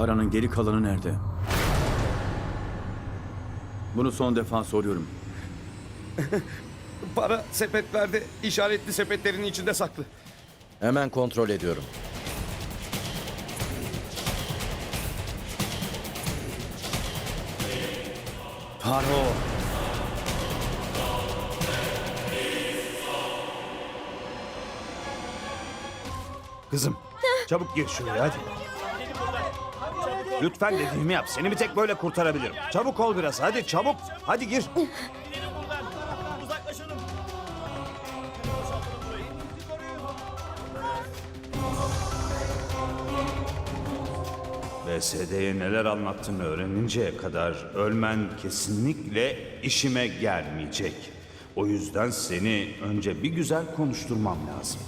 Paranın geri kalanı nerede? Bunu son defa soruyorum. Para sepetlerde işaretli sepetlerin içinde saklı. Hemen kontrol ediyorum. Paro! Kızım çabuk gir şuraya hadi. Lütfen dediğimi yap. Seni bir tek böyle kurtarabilirim. Çabuk ol biraz hadi çabuk. Hadi gir. BSD'ye neler anlattığını öğreninceye kadar ölmen kesinlikle işime gelmeyecek. O yüzden seni önce bir güzel konuşturmam lazım.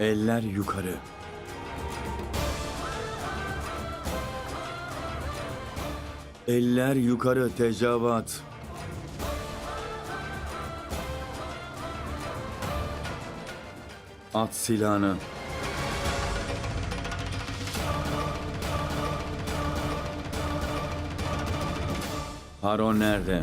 Eller yukarı. Eller yukarı tecavat. At silahını. Paro nerede?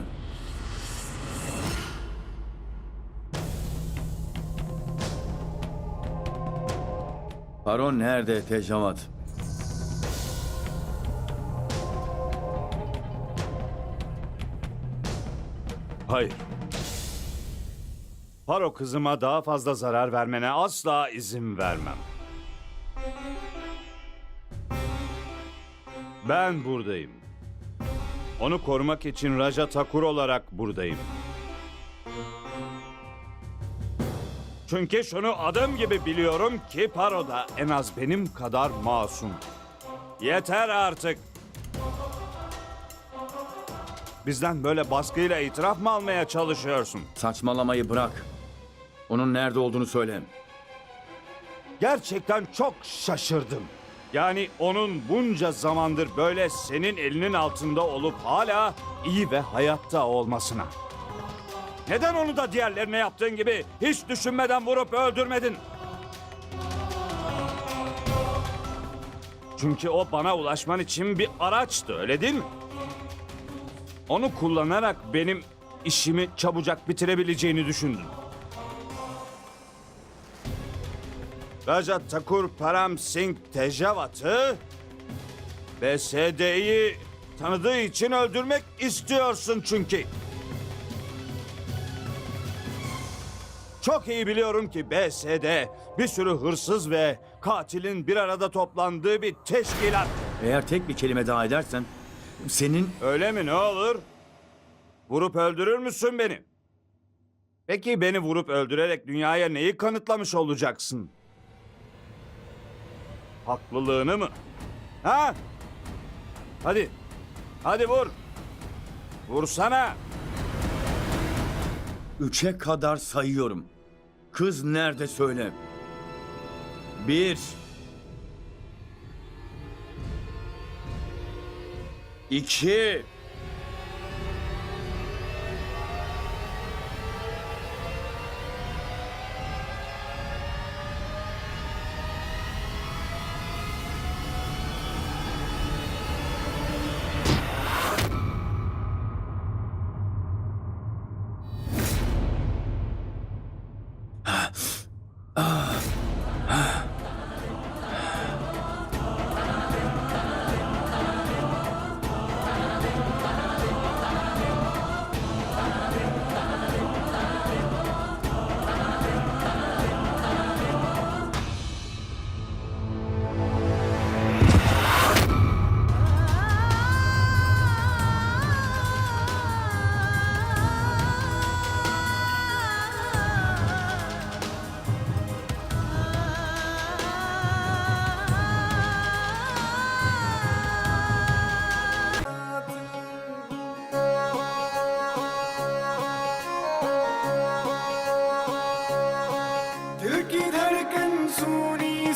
Paro nerede tecavat? Hayır. Paro kızıma daha fazla zarar vermene asla izin vermem. Ben buradayım. Onu korumak için Raja Takur olarak buradayım. Çünkü şunu adım gibi biliyorum ki Paro da en az benim kadar masum. Yeter artık. Bizden böyle baskıyla itiraf mı almaya çalışıyorsun? Saçmalamayı bırak. Onun nerede olduğunu söyle. Gerçekten çok şaşırdım. Yani onun bunca zamandır böyle senin elinin altında olup hala iyi ve hayatta olmasına. Neden onu da diğerlerine yaptığın gibi hiç düşünmeden vurup öldürmedin? Çünkü o bana ulaşman için bir araçtı öyle değil mi? Onu kullanarak benim işimi çabucak bitirebileceğini düşündün. Raja Takur Param Singh Tejavat'ı BSD'yi tanıdığı için öldürmek istiyorsun çünkü. Çok iyi biliyorum ki BSD bir sürü hırsız ve katilin bir arada toplandığı bir teşkilat. Eğer tek bir kelime daha edersen senin Öyle mi ne olur? Vurup öldürür müsün beni? Peki beni vurup öldürerek dünyaya neyi kanıtlamış olacaksın? Haklılığını mı? Ha? Hadi. Hadi vur. Vursana. Üçe kadar sayıyorum. Kız nerede söyle. Bir. İki.